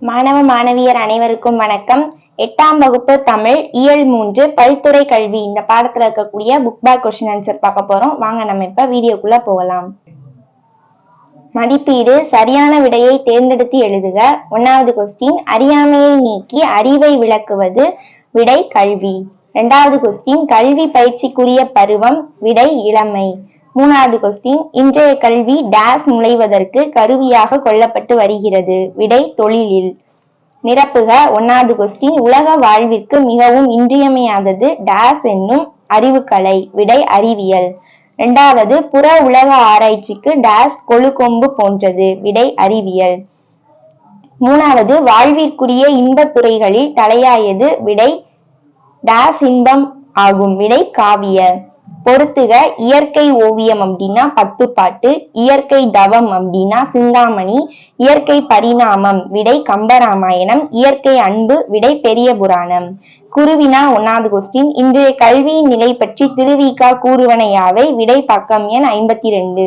மாணவ மாணவியர் அனைவருக்கும் வணக்கம். எட்டாம் வகுப்பு தமிழ் இயல் மூன்று பல்துறை கல்வி. இந்த பாடத்துல இருக்கக்கூடிய புக் பேக் கொஸ்டின் ஆன்சர் பார்க்க போறோம். வாங்க நம்ம இப்ப வீடியோக்குள்ள போகலாம். மதிப்பீடு சரியான விடையை தேர்ந்தெடுத்து எழுதுக. ஒன்னாவது கொஸ்டின் அறியாமையை நீக்கி அறிவை விளக்குவது விடை கல்வி. இரண்டாவது கொஸ்டின் கல்வி பயிற்சிக்குரிய பருவம் விடை இளமை. மூணாவது கொஸ்டின் இன்றைய கல்வி டேஸ் நுழைவதற்கு கருவியாக கொள்ளப்பட்டு வருகிறது. விடை தொழிலில். நிரப்புக. ஒன்னாவது கொஸ்டின் உலக வாழ்விற்கு மிகவும் இன்றியமையாதது டேஸ் என்னும் அறிவுக்கலை. விடை அறிவியல். இரண்டாவது புற உலக ஆராய்ச்சிக்கு டேஸ் கொழுக்கொம்பு போன்றது. விடை அறிவியல். மூணாவது வாழ்விற்குரிய இன்பத் துறைகளில் தலையாயது. விடை டேஸ் இன்பம் ஆகும். விடை காவிய பொறுத்துக இயற்கை ஓவியம் அப்படின்னா பத்துப்பாட்டு இயற்கை தவம் அப்படின்னா சிந்தாமணி இயற்கை பரிணாமம் விடை கம்பராமாயணம் இயற்கை அன்பு விடை பெரிய புராணம். குருவினா ஒன்னாவது கொஸ்டின் இன்றைய கல்வியின் நிலை பற்றி திருவிகா கூறுவனையாவை விடை பக்கம் எண் ஐம்பத்தி ரெண்டு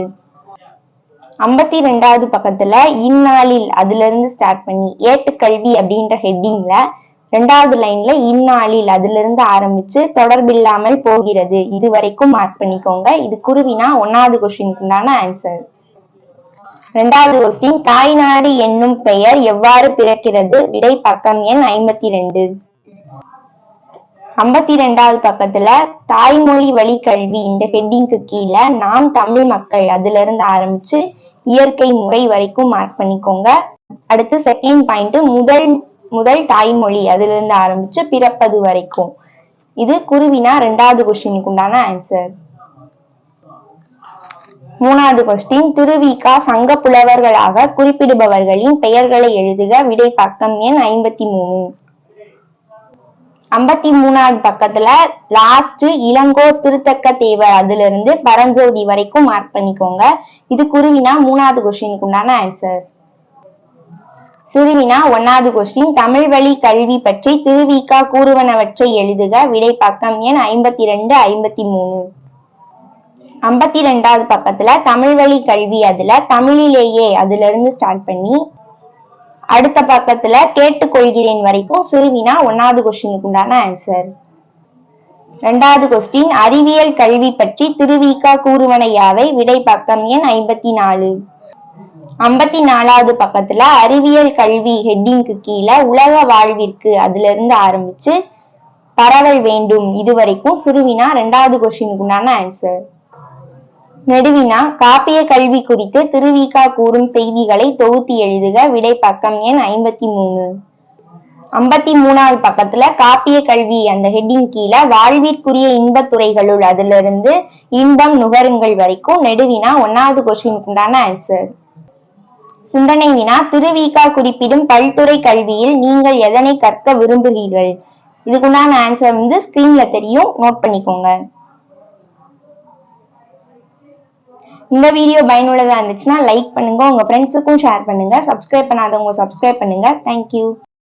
ஐம்பத்தி ரெண்டாவது பக்கத்துல இந்நாளில் அதுல இருந்து ஸ்டார்ட் பண்ணி ஏட்டுக்கல்வி அப்படின்ற ஹெட்டிங்ல ரெண்டாவது லைன்ல இந்நாளில் அதுல இருந்து ஆரம்பிச்சு தொடர்பில்லாமல் போகிறது. இது வரைக்கும் மார்க் பண்ணிக்கோங்க. இது குருவினா ஒன்னாவது கொஸ்டினுக்கு உண்டான ஆன்சர் ரெண்டாவது கொஸ்டின் தாய்நாடு என்னும் பெயர் எவ்வாறு பிறக்கிறது? விடை பக்கம் எண் ஐம்பத்தி ரெண்டு ஐம்பத்தி ரெண்டாவது பக்கத்துல தாய்மொழி வழி கல்வி இந்த ஹெட்டிங்க்கு கீழே நாம் தமிழ் மக்கள் அதுல இருந்து ஆரம்பிச்சு இயற்கை முறை வரைக்கும் மார்க் பண்ணிக்கோங்க. அடுத்து செகண்ட் பாயிண்ட் முதல் முதல் தாய்மொழி அதுல இருந்து ஆரம்பிச்சு பிறப்பது வரைக்கும். இது குருவினா ரெண்டாவது கொஸ்டினுக்கு உண்டான ஆன்சர் மூணாவது கொஸ்டின் திருவிகா சங்க புலவர்களாக குறிப்பிடுபவர்களின் பெயர்களை எழுதுக. விடை பக்கம் எண் ஐம்பத்தி மூணு ஐம்பத்தி மூணாவது பக்கத்துல லாஸ்ட் இளங்கோ திருத்தக்க தேவர் அதுல இருந்து பரஞ்சோதி வரைக்கும் மார்க் பண்ணிக்கோங்க. இது குருவினா மூணாவது கொஸ்டினுக்கு உண்டான ஆன்சர் சுருவினா ஒன்னாவது கொஸ்டின் தமிழ் வழி கல்வி பற்றி திருவிக்கா கூறுவனவற்றை எழுதுக. விடை பக்கம் எண் ஐம்பத்தி ரெண்டு ஐம்பத்தி மூணு ஐம்பத்தி ரெண்டாவது பக்கத்துல தமிழ் வழி கல்வி அதுல தமிழிலேயே அதுல இருந்து ஸ்டார்ட் பண்ணி அடுத்த பக்கத்துல கேட்டுக்கொள்கிறேன் வரைக்கும் சுருவினா ஒன்னாவது கொஸ்டினுக்கு உண்டான ஆன்சர் ரெண்டாவது கொஸ்டின் அறிவியல் கல்வி பற்றி திருவிக்கா கூறுவனையாவை விடை பக்கம் எண் ஐம்பத்தி நாலு ஐம்பத்தி நாலாவது பக்கத்துல அறிவியல் கல்வி ஹெட்டிங்க்கு கீழே உலக வாழ்விற்கு அதுல இருந்து ஆரம்பிச்சு பரவல் வேண்டும் இது வரைக்கும் சிறுவினா ரெண்டாவது கொஸ்டினுக்கு உண்டான ஆன்சர் நெடுவினா காப்பிய கல்வி குறித்து திருவிகா கூறும் செய்திகளை தொகுத்து எழுதுக. விடை பக்கம் எண் ஐம்பத்தி மூணு ஐம்பத்தி மூணாவது பக்கத்துல காப்பிய கல்வி அந்த ஹெட்டிங் கீழே வாழ்விற்குரிய இன்பத் துறைகளுள் அதுல இருந்து இன்பம் நுகருங்கள் வரைக்கும் நெடுவினா ஒன்னாவது கொஸ்டினுக்கு உண்டான ஆன்சர் சிந்தனை வினா திருவிகா குறிப்பிடும் பல்துறை கல்வியில் நீங்கள் எதனை கற்க விரும்புகிறீர்கள்? இதுக்குண்டான ஆன்சர் வந்து ஸ்கிரீன்ல தெரியும். நோட் பண்ணிக்கோங்க. இந்த வீடியோ பயனுள்ளதா இருந்துச்சுன்னா லைக் பண்ணுங்க. உங்க ஃப்ரெண்ட்ஸுக்கும் ஷேர் பண்ணுங்க. சப்ஸ்கிரைப் பண்ணாதவங்க சப்ஸ்கிரைப் பண்ணுங்க. தேங்க்யூ